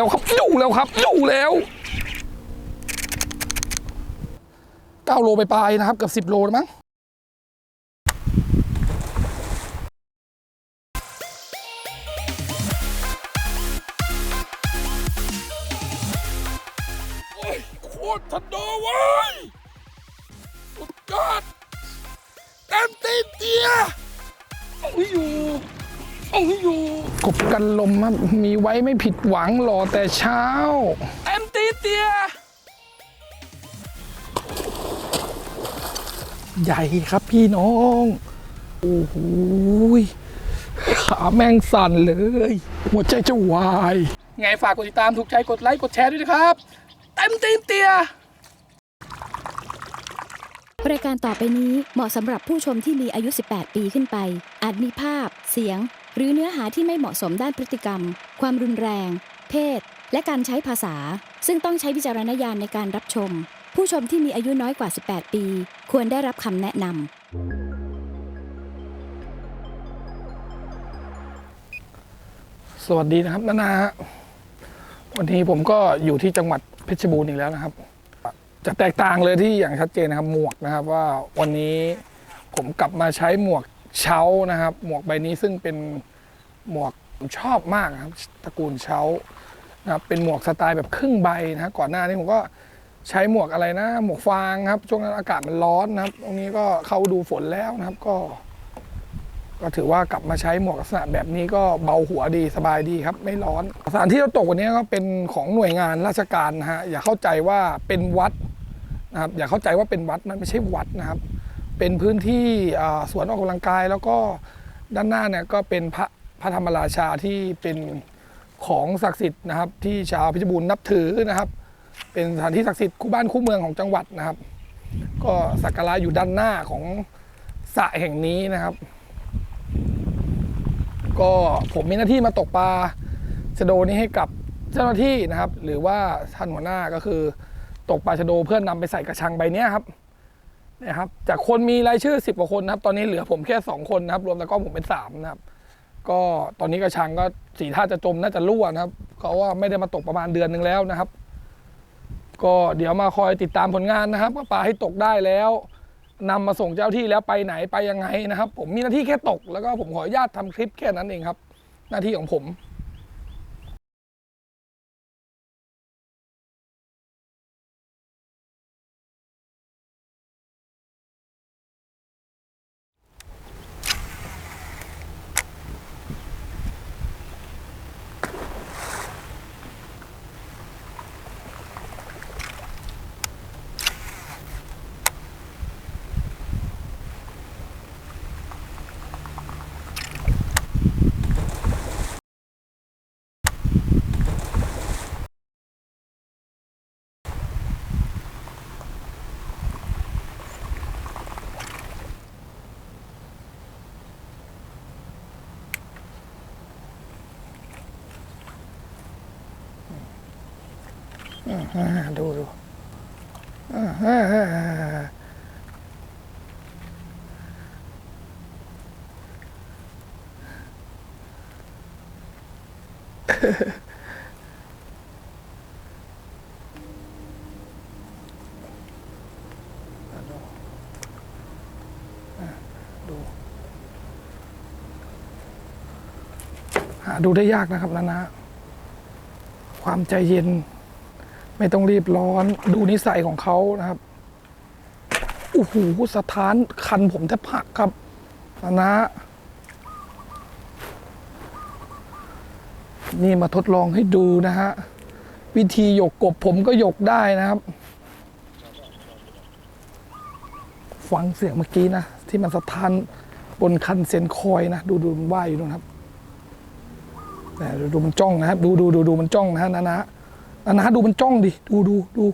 แล้วครับอยู่แล้วครับอยู่แล้วเก้าโลไปปลายนะครับเกือบสิบโลแล้วมั้งโอ้ยโคตรทันโดเว้ยสุดยอดเต็มตีนเตียอาให้อยู่ เอาให้อยู่กบกันลมครับมีไว้ไม่ผิดหวังรอแต่เช้าเต็มตีนเตีย ใหญ่ครับพี่น้อง โอ้โหยขาแม่งสั่นเลย หัวใจจะวาย ไงฝากกดติดตามถูกใจกดไลค์ กดแชร์ด้วยนะครับ เต็มตีนเตียรายการต่อไปนี้เหมาะสำหรับผู้ชมที่มีอายุ 18 ปีขึ้นไป อาจมีภาพ เสียงห รือเนื้อหาที่ไม่เหมาะสมด้านพฤติกรรม ความรุนแรง เพศ และการใช้ภาษา ซึ่งต้องใช้วิจารณญาณในการรับชม ผู้ชมที่มีอายุน้อยกว่า 18 ปี ควรได้รับคำแนะนำสวัสดีนะครับนานาวันนี้ผมก็อยู่ที่จังหวัดเพชรบูรณ์อีกแล้วนะครับ จะแตกต่างเลยที่อย่างชัดเจนนะครับหมวกนะครับว่าวันนี้ผมกลับมาใช้หมวกเช้านะครับ หมวกใบนี้ซึ่งเป็น หมวกผมชอบมากครับตระกูลเช้านะครับเป็นหมวกสไตล์แบบครึ่งใบนะฮะก่อนหน้านี้ผมก็ใช้หมวกอะไรนะ หมวกฟางครับช่วงนั้นอากาศมันร้อนนะครับ ตรงนี้ก็เข้าดูฝนแล้วนะครับก็ ก็ถือว่ากลับมาใช้หมวกลักษณะแบบนี้ก็เบาหัวดีสบายดีครับ ไม่ร้อนสถานที่เราตกวันนี้ก็เป็นของหน่วยงานราชการนะฮะอย่าเข้าใจว่าเป็นวัดนะครับอย่าเข้าใจว่าเป็นวัดมันไม่ใช่วัดนะครับ เป็นพื้นที่สวนออกกำลังกายแล้วก็ด้านหน้าเนี่ยก็เป็นพระ พระธรรมราชาที่เป็นของศักดิ์สิทธิ์นะครับ ที่ชาวเพชรบูรณ์นับถือนะครับ เป็นสถานที่ศักดิ์สิทธิ์คู่บ้านคู่เมืองของจังหวัดนะครับ ก็สักการะอยู่ด้านหน้าของสระแห่งนี้นะครับ ก็ผมมีหน้าที่มาตกปลาชะโดนี้ให้กับเจ้าหน้าที่นะครับ หรือว่าท่านหัวหน้าก็คือตกปลาชะโดเพื่อนนำไปใส่กระชังใบนี้ครับนี่ยครับจากคนมีรายชื่อสิบกว่าคนนะครับ ตอนนี้เหลือผมแค่สองคนนะครับ รวมตะกร้อผมเป็นสามนะครับ ก็ตอนนี้กระชังก็สีท่าจะจมน่าจะรั่วนะครับเพราะว่าไม่ได้มาตกประมาณเดือนหนึ่งแล้วนะครับ ก็เดี๋ยวมาคอยติดตามผลงานนะครับว่าปลาให้ตกได้แล้วนำมาส่งเจ้าที่แล้วไปไหนไปยังไงนะครับ ผมมีหน้าที่แค่ตกแล้วก็ผมขออนุญาตทำคลิปแค่นั้นเองครับ หน้าที่ของผม ดูดูดูหาดูได้ยากนะครับนานะ ความใจเย็น ไม่ต้องรีบร้อนดูนิสัยของเขานะครับโอ้โหสถานคันผมแทบหักครับนะนะนี่มาทดลองให้ดูนะฮะ วิธีหยกกบผมก็หยกได้นะครับ ฟังเสียงเมื่อกี้นะ ที่มันสะท้านบนคันเซนคอยนะ ดูดูมันว่ายอยู่นะครับแต่ดูดูมันจ้องนะครับ ดูดูดูดูมันจ้องนะฮะนะนะ อันนะดูมันจ้องดิ ดูดูดู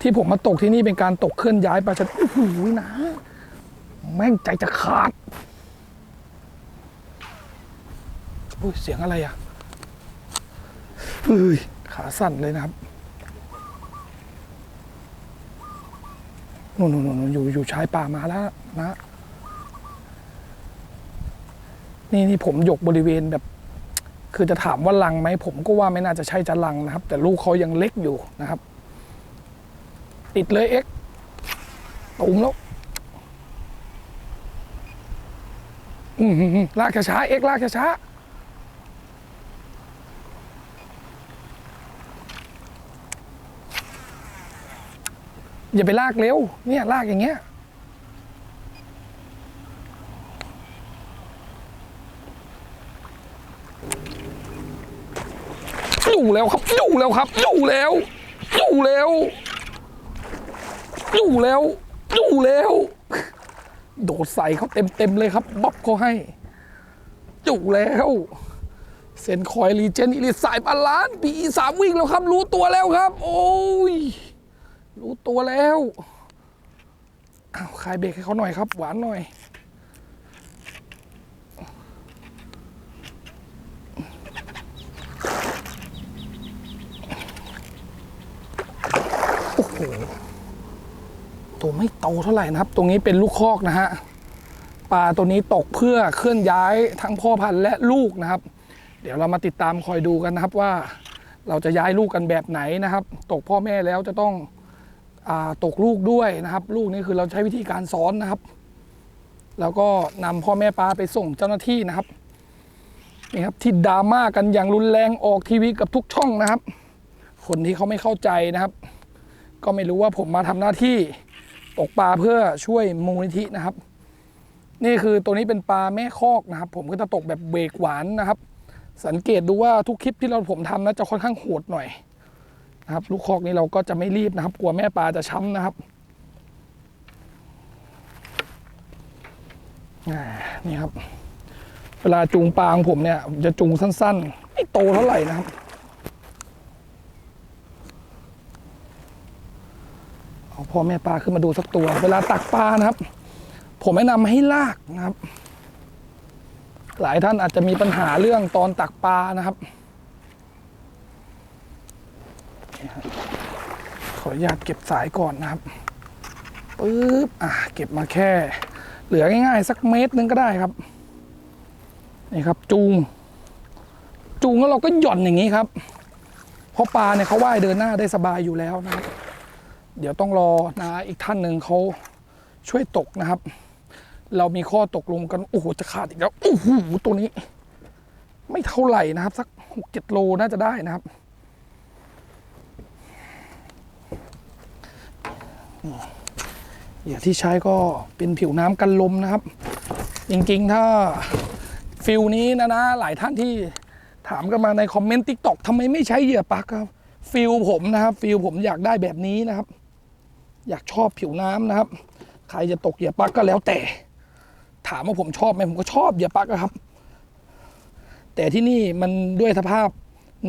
ที่ผมมาตกที่นี่เป็นการตกเคลื่อนย้ายปลาชะโอ้โหนะ แม่งใจจะขาดอุ้ยเสียงอะไรอะเอ้ยขาสั่นเลยนะครับนู่นนู่นนู่นอยู่อยู่ชายป่ามาแล้วนะ นี่นี่ผมยกบริเวณแบบ คือจะถามว่าลังไหมผมก็ว่าไม่น่าจะใช่จะลังนะครับ แต่ลูกเขายังเล็กอยู่นะครับ ติดเลยเอ็กตุ่มแล้วอืมลากช้าเอ็กลากช้าอย่าไปลากเร็วเนี่ยลากอย่างเงี้ย อยู่แล้วครับอยู่แล้วครับอยู่แล้วอยู่แล้วอยู่แล้วอยู่แล้วโดดใส่เขาเต็มเต็มเลยครับบ๊อบเขาให้อยู่แล้วเซนคอยรีเจนอิลิสายบาลานปีสามวิ่งแล้วครับ รู้ตัวแล้วครับ โอ้ย รู้ตัวแล้วอ้าวคลายเบรกให้เขาหน่อยครับ หวานหน่อย โอ้โห ตัวไม่โต เท่าไหร่นะครับ ตรงนี้เป็นลูกคอกนะฮะปลาตัวนี้ตกเพื่อเคลื่อนย้ายทั้งพ่อพันธุ์และลูกนะครับ เดี๋ยวเรามาติดตามคอยดูกันนะครับว่าเราจะย้ายลูกกันแบบไหนนะครับ ตกพ่อแม่แล้วจะต้องอตกลูกด้วยนะครับ ลูกนี้คือเราใช้วิธีการซ้อนนะครับ แล้วก็นำพ่อแม่ปลาไปส่งเจ้าหน้าที่นะครับนี่ครับที่ดราม่ากันอย่างรุนแรงออกทีวีกับทุกช่องนะครับ คนที่เขาไม่เข้าใจนะครับ ก็ไม่รู้ว่าผมมาทำหน้าที่ ตกปลาเพื่อช่วยมูลนิธินะครับ นี่คือตัวนี้เป็นปลาแม่คอกนะครับ ผมก็จะตกแบบเบรกหวานนะครับ สังเกตดูว่าทุกคลิปที่เราผมทำนะจะค่อนข้างโหดหน่อยนะครับ ลูกคอกนี้เราก็จะไม่รีบนะครับ กลัวแม่ปลาจะช้ำนะครับนี่ครับ เวลาจูงปลาของผมเนี่ยผมจะจูงสั้นๆไม่โตเท่าไหร่นะครับ เอา พ่อแม่ปลาขึ้นมาดูสักตัว เวลาตักปลานะครับ ผมแนะนำให้ลากนะครับ หลายท่านอาจจะมีปัญหาเรื่องตอนตักปลานะครับ ขออนุญาตเก็บสายก่อนนะครับปึ๊บอะเก็บมาแค่ เหลือง่ายๆ สักเมตรนึงก็ได้ครับนี่ครับ จูง จูงแล้วเราก็หย่อนอย่างนี้ครับ เพราะปลาเนี่ยเขาว่ายเดินหน้าได้สบายอยู่แล้วนะครับ เดี๋ยวต้องรอนะอีกท่านหนึ่งเขาช่วยตกนะครับ เรามีข้อตกลงกัน โอ้โห จะขาดอีกแล้ว โอ้โห ตัวนี้ ไม่เท่าไหร่นะครับ สักหกเจ็ดโลน่าจะได้นะครับเหยื่อที่ใช้ก็เป็นผิวน้ำกันลมนะครับ จริงๆ ถ้าฟิลนี้นะนะ หลายท่านที่ถามกันมาในคอมเมนต์ทิกตอกทำไมไม่ใช้เหยื่อปักครับฟิลผมนะครับฟิลผมอยากได้แบบนี้นะครับ อยากชอบผิวน้ำนะครับ ใครจะตกเหยื่อปลักก็แล้วแต่ ถามว่าผมชอบไหมผมก็ชอบเหยื่อปลักอะครับ แต่ที่นี่มันด้วยสภาพ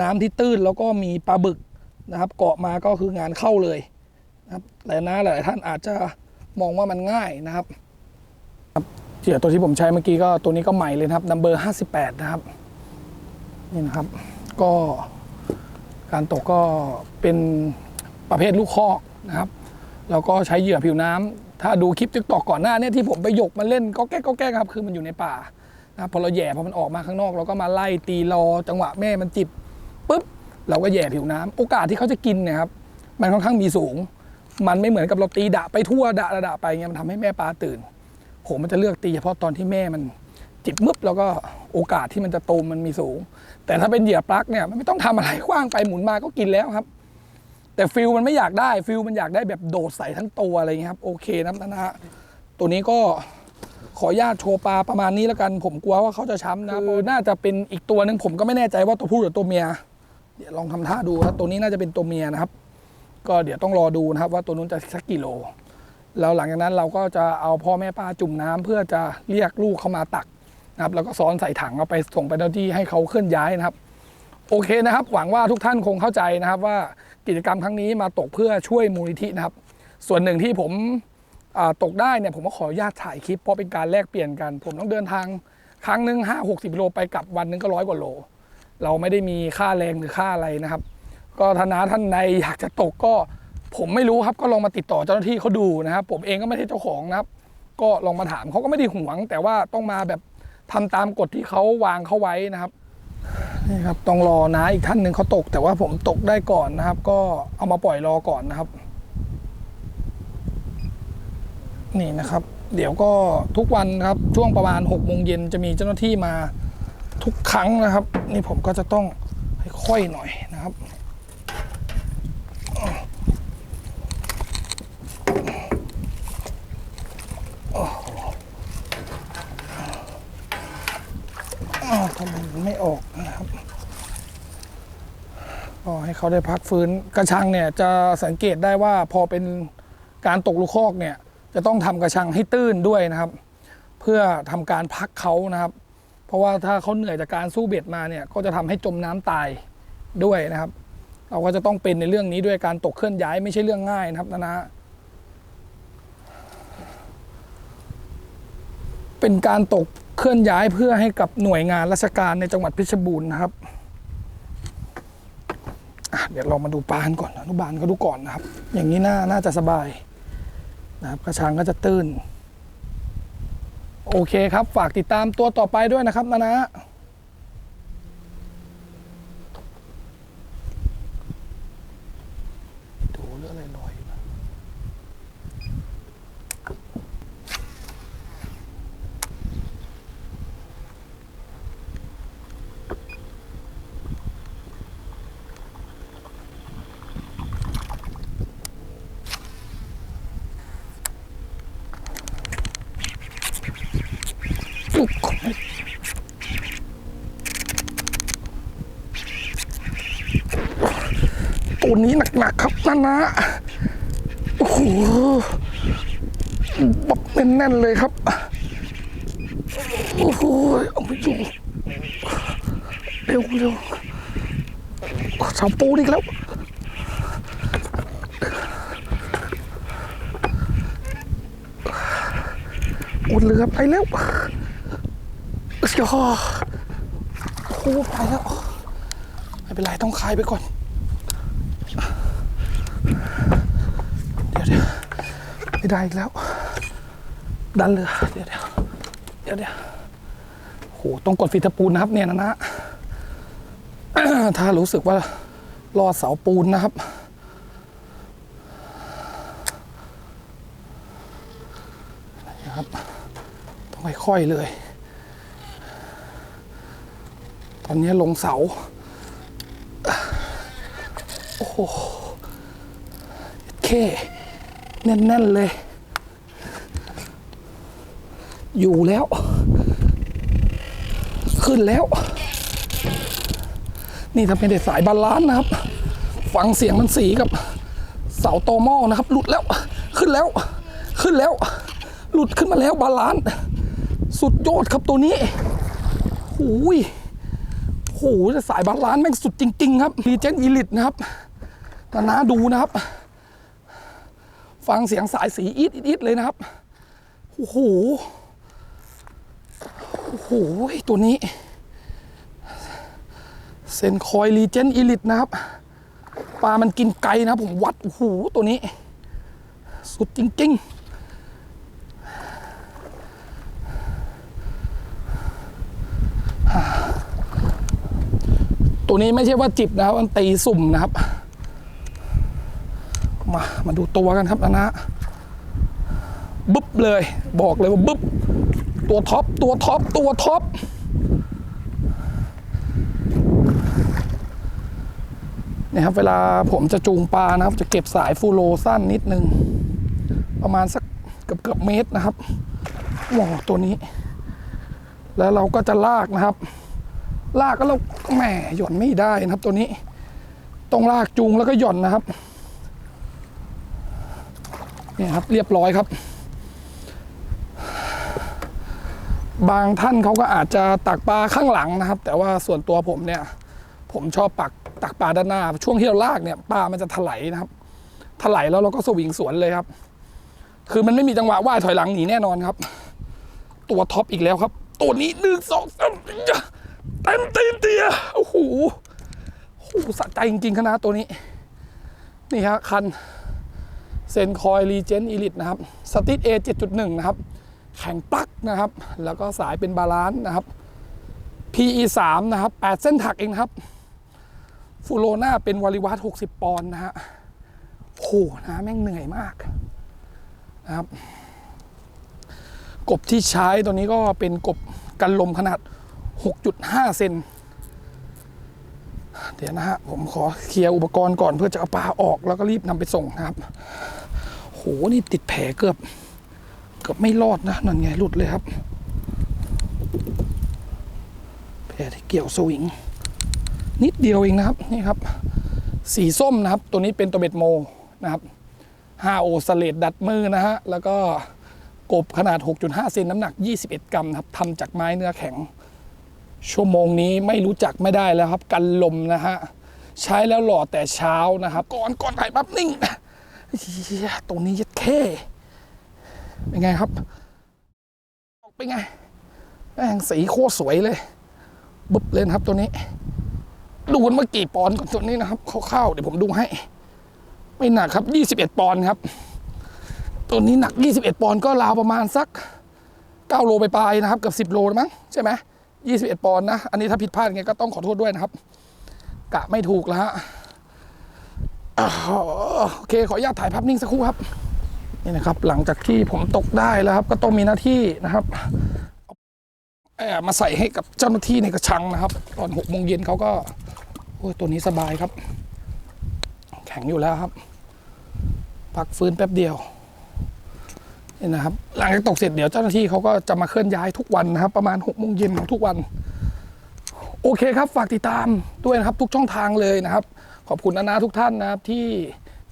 น้ำที่ตื้นแล้วก็มีปลาบึกนะครับ เกาะมาก็คืองานเข้าเลยนะครับแต่นะหลายท่านอาจจะมองว่ามันง่ายนะครับครับเหยตัวที่ผมใช้เมื่อกี้ก็ตัวนี้ก็ใหม่เลยครับนัมเบอร์ห้าสิบแปดนะครับนี่นะครับ ก็การตกก็เป็นประเภทลูกคอกนะครับ แล้วก็ใช้เหยื่อผิวน้ำถ้าดูคลิปติ๊กตอกก่อนหน้าเนี่ยที่ผมไปหยกมาเล่นก็แก้ก็แก้ครับ คือมันอยู่ในป่านะครับพอเราแหย่พอมันออกมาข้างนอก เราก็มาไล่ตีรอจังหวะแม่มันจิบปุ๊บเราก็แหย่ผิวน้ำโอกาสที่เขาจะกินเนี่ยครับ มันค่อนข้างมีสูง มันไม่เหมือนกับเราตีดะไปทั่วดะดะดะไปเงี้ยมันทำให้แม่ปลาตื่น ผมมันจะเลือกตีเฉพาะตอนที่แม่มันจิบมึบแล้วก็โอกาสที่มันจะโตมมันมีสูง แต่ถ้าเป็นเหยื่อปลั๊กเนี่ยมันไม่ต้องทำอะไรคว้างไปหมุนมาก็กินแล้วครับ แต่ฟิลมันไม่อยากได้ฟิลมันอยากได้แบบโดดใส่ทั้งตัวอะไรเงี้ยครับโอเคนะนะฮะตัวนี้ก็ขออนุญาตโชว์ปลาประมาณนี้แล้วกันผมกลัวว่าเขาจะช้ำนะคือน่าจะเป็นอีกตัวหนึ่งผมก็ไม่แน่ใจว่าตัวผู้หรือตัวเมียเดี๋ยวลองทำท่าดูครับตัวนี้น่าจะเป็นตัวเมียนะครับ ก็เดี๋ยวต้องรอดูนะครับ ว่าตัวนู้นจะสักกี่โลแล้วหลังจากนั้นเราก็จะเอาพ่อแม่ปลาจุ่มน้ำเพื่อจะเรียกลูกเข้ามาตักนะครับ แล้วก็ซ้อนใส่ถังเอาไปส่งไปเจ้าที่ให้เขาเคลื่อนย้ายนะครับ โอเคนะครับ หวังว่าทุกท่านคงเข้าใจนะครับว่ากิจกรรมครั้งนี้มาตกเพื่อช่วยมูลนิธินะครับ ส่วนหนึ่งที่ผมตกได้เนี่ยผมก็ขออนุญาตถ่ายคลิปเพราะเป็นการแลกเปลี่ยนกัน ผมต้องเดินทางครั้งหนึ่งห้าหกสิบโลไปกลับวันหนึงก็ร้อยกว่าโล เราไม่ได้มีค่าแรงหรือค่าอะไรนะครับ ก็ธนาท่านใดอยากจะตกก็ผมไม่รู้ครับก็ลองมาติดต่อเจ้าหน้าที่เขาดูนะครับ ผมเองก็ไม่ใช่เจ้าของนะครับ ก็ลองมาถามเขาก็ไม่ได้หวง แต่ว่าต้องมาแบบทำตามกฎที่เขาวางเขาไว้นะครับ นี่ครับต้องรอนะอีกท่านหนึ่งเขาตก แต่ว่าผมตกได้ก่อนนะครับ ก็เอามาปล่อยรอก่อนนะครับ นี่นะครับ เดี๋ยวก็ทุกวันครับช่วงประมาณ6กโมงเย็นจะมีเจ้าหน้าที่มาทุกครั้งนะครับ นี่ผมก็จะต้องค่อยๆหน่อยนะครับ อ้าวทำไมมันไม่ออกนะครับก็ให้ เขาได้พักฟื้นกระชังเนี่ยจะสังเกตได้ว่าพอเป็นการตกลูกคอกเนี่ยจะต้องทำกระชังให้ตื้นด้วยนะครับ เพื่อทำการพักเขานะครับ เพราะว่าถ้าเขาเหนื่อยจากการสู้เบ็ดมาเนี่ยก็จะทำให้จมน้ำตายด้วยนะครับ เราก็จะต้องเป็นในเรื่องนี้ด้วยการตกเคลื่อนย้ายไม่ใช่เรื่องง่ายนะครับนะนะเป็นการตกเคลื่อนย้ายเพื่อให้กับหน่วยงานราชการในจังหวัดเพชรบูรณ์นะครับ เดี๋ยวเรามาดูปานก่อนอนุบาลก็ดูก่อนนะครับ อย่างนี้น่าน่าจะสบายนะครับกระชังก็จะตื้น โอเคครับ ฝากติดตามตัวต่อไปด้วยนะครับนะนะดูเรื่องอะไรลอยอยู่นะ อุ๊ย ตัวนี้หนักๆครับนั่นนะโอ้โหแบบแน่นๆเลยครับ โอ้โหเอาไม่อยู่เร็วเร็วสาวปูนี่แล้วอุดเรือไปแล้วโอ้โหโอ้ไปแล้วไม่เป็นไรต้องคลายไปก่อน เดี๋ยวเดี๋ยว ไม่ได้อีกแล้ว ดันเรือเดี๋ยวเดี๋ยวเดี๋ยวเดี๋ยวโหต้องกดฟีตปูนนะครับเนี่ยนะนะถ้ารู้สึกว่ารอดเสาปูนนะครับ นะครับ ต้องค่อยๆเลย ตอนนี้ลงเสา โอ้โหเค แน่นๆเลย อยู่แล้ว ขึ้นแล้ว นี่ถ้าเป็นเด็ดสายบาลานซ์นะครับ ฟังเสียงมันสีกับเสาตอหม้อนะครับ หลุดแล้ว ขึ้นแล้ว ขึ้นแล้ว หลุดขึ้นมาแล้วบาลานซ์สุดยอดครับตัวนี้หูยโหแต่สายบาลานซ์แม่งสุดจริง ๆ ครับรีเจนอีลิตนะครับตานาดูนะครับ ฟังเสียงสายสีอีดอีดเลยนะครับ โอ้โห โอ้โห ตัวนี้ เซนคอยรีเจนอีลิตนะครับ ปลามันกินไกลนะผมวัด โอ้โห ตัวนี้ สุดจริง ๆตัวนี้ไม่ใช่ว่าจิบนะครับ มันตีสุ่มนะครับ มามาดูตัวกันครับนะนะบึ๊บเลย บอกเลยว่าบึ๊บตัวท็อปตัวท็อปตัวท็อปนี่ครับเวลาผมจะจูงปลานะครับ จะเก็บสายฟูโรสั้นนิดนึง ประมาณสักเกือบเกือบเมตรนะครับว้าตัวนี้ แล้วเราก็จะลากนะครับ ลากก็เราแหมหย่อนไม่ได้นะครับตัวนี้ ต้องลากจูงแล้วก็หย่อนนะครับ เนี่ยครับเรียบร้อยครับ บางท่านเขาก็อาจจะตักปลาข้างหลังนะครับ แต่ว่าส่วนตัวผมเนี่ย ผมชอบปักตักปลาด้านหน้า ช่วงที่เราลากเนี่ยปลามันจะถลายนะครับ ถลายแล้วเราก็สวิงสวนเลยครับ คือมันไม่มีจังหวะว่ายถอยหลังหนีแน่นอนครับ ตัวท็อปอีกแล้วครับ ตัวนี้หนึ่งสองสามเต็มตีนเตียโอ้โหโอ้โหสะใจจริงๆคณะตัวนี้ นี่ฮะคัน เซนคอยรีเจนอีลิตนะครับสติทเอเจ็ดจุดหนึ่งนะครับ แข็งปลั๊กนะครับ แล้วก็สายเป็นบาลานซ์นะครับ PE 3นะครับ8เส้นถักเองครับ ฟูโรนาเป็นวาริวัต60ปอนด์นะฮะโหนะแม่งเหนื่อยมากนะครับ กบที่ใช้ตัวนี้ก็เป็นกบกันลมขนาด 6.5 เซนเดี๋ยวนะฮะ ผมขอเคลียร์อุปกรณ์ก่อนเพื่อจะเอาปลาออกแล้วก็รีบนำไปส่งนะครับ โหนี่ติดแผลเกือบ เกือบไม่รอดนะ นั่นไงหลุดเลยครับ แผลที่เกี่ยวสวิง นิดเดียวเองนะครับ นี่ครับ สีส้มนะครับ ตัวนี้เป็นตัวเบ็ดโมนะครับ 5 โอสเลดดัดมือนะฮะ แล้วก็กบขนาด 6.5 เซนน้ำหนัก 21 กรัมครับทำจากไม้เนื้อแข็ง ชั่วโมงนี้ไม่รู้จักไม่ได้แล้วครับ กันลมนะฮะ ใช้แล้วหล่อแต่เช้านะครับ ก่อนก่อนถ่ายปั๊บนิ่ง ตรงนี้ยัดแค่เป็นไงครับเป็นไงแม่งสีโคตรสวยเลยบึบเลยครับตัวนี้ ดูกันเมื่อกี่ปอนด์ก่อนตัวนี้นะครับคร่าวๆเดี๋ยวผมดูให้ ไม่หนักครับ 21 ปอนด์ครับ ตัวนี้หนัก 21 ปอนด์ก็ราวประมาณสัก 9 โลไปปลายนะครับ เกับ10 โลมั้งใช่ไหม21 ปอนด์นะ อันนี้ถ้าผิดพลาดไงก็ต้องขอโทษด้วยนะครับ กะไม่ถูกแล้วฮะ โอเคขออนุญาตถ่ายภาพนิ่งสักครู่ครับนี่นะครับ หลังจากที่ผมตกได้แล้วครับ ก็ต้องมีหน้าที่นะครับเอาแอบมาใส่ให้กับเจ้าหน้าที่ในกระชังนะครับ ตอน6โมงเย็นเขาก็โอ้ยตัวนี้สบายครับ แข็งอยู่แล้วครับ พักฟื้นแป๊บเดียวนี่นะครับ หลังจากตกเสร็จเดี๋ยวเจ้าหน้าที่เขาก็จะมาเคลื่อนย้ายทุกวันนะครับ ประมาณ6กโมงเย็นของทุกวัน โอเคครับ ฝากติดตามด้วยนะครับ ทุกช่องทางเลยนะครับ ขอบคุณนานาทุกท่านนะครับที่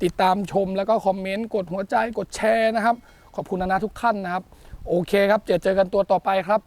ติดตามชมแล้วก็คอมเมนต์กดหัวใจกดแชร์นะครับ ขอบคุณนานาทุกท่านนะครับ โอเคครับเจอเจอกันตัวต่อไปครับ